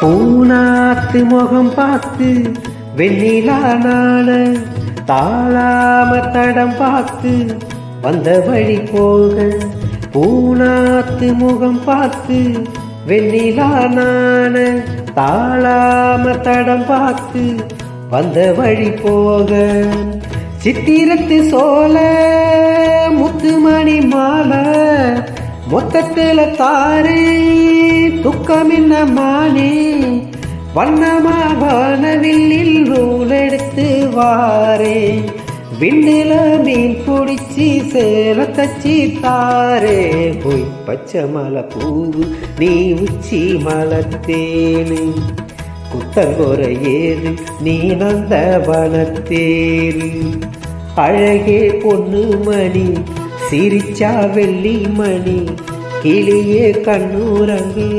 பூனாத்து முகம் பார்த்து வெண்ணிலா நாண தாழாம தடம் பார்த்து வந்த வழி போக பூனாத்து முகம் பார்த்து வெண்ணிலா நாண தாழாம தடம் பார்த்து வந்த வழி போக சித்திரத்து சோல முத்துமணி மாலை மொத்தத்தில் தாரே துக்கமின்ன மானே வண்ணமா வானவில்லில் நூலெடுத்து வாரே. விண்ணில மீன் பிடிச்சி சேல தச்சி தாரே போய் பச்சை மலை பூவு நீ உச்சி மலத்தேனு குத்தங்கொர ஏது நீ நந்த வனத்தேனு. அழகே பொண்ணு மணி சிரிச்சா வெள்ளி மணி கிளியே கண்ணூரங்கு